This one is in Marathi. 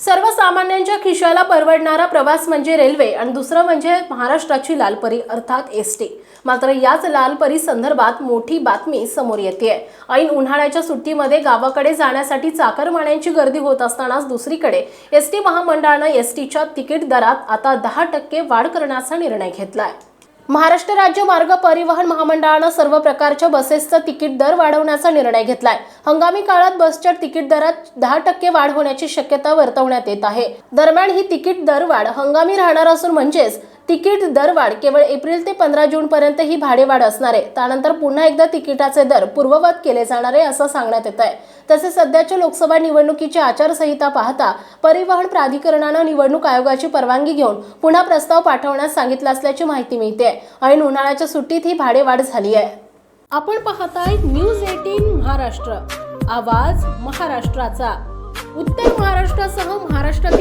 सर्वसामान्यांच्या खिशाला परवडणारा प्रवास म्हणजे रेल्वे आणि दुसरं म्हणजे महाराष्ट्राची लालपरी अर्थात एस टी मात्र याच लालपरी संदर्भात मोठी बातमी समोर येते ऐन उन्हाळ्याच्या सुट्टीमध्ये गावाकडे जाण्यासाठी चाकरमान्यांची गर्दी होत असतानाच दुसरीकडे एस टी महामंडळानं एस टीच्या तिकीट दरात आता दहा टक्के वाढ करण्याचा निर्णय घेतलाय. महाराष्ट्र राज्य मार्ग परिवहन महामंडळानं सर्व प्रकारच्या बसेसचं तिकीट दर वाढवण्याचा निर्णय घेतलाय. हंगामी काळात बसच्या तिकीट दरात दहा टक्के वाढ होण्याची शक्यता वर्तवण्यात येत आहे. दरम्यान ही तिकीट दरवाढ हंगामी राहणार असून म्हणजेच तिकीट दरवाढ केवळ एप्रिल ते पंधरा जून पर्यंत ही भाडेवाढ असणार आहे. त्यानंतर पुन्हा एकदा तिकिटाचे दर पूर्ववत केले जाणार आहे असं सांगण्यात येत आहे. तसेच सध्याच्या लोकसभा निवडणुकीची आचारसंहिता पाहता परिवहन प्राधिकरणानं निवडणूक आयोगाची परवानगी घेऊन पुन्हा प्रस्ताव पाठवण्यास सांगितलं असल्याची माहिती मिळते आणि उन्हाळ्याच्या सुट्टीत ही भाडेवाढ झाली आहे. आपण पाहताय न्यूज एटीन महाराष्ट्र. आवाज महाराष्ट्राचा. उत्तर महाराष्ट्रासह महाराष्ट्र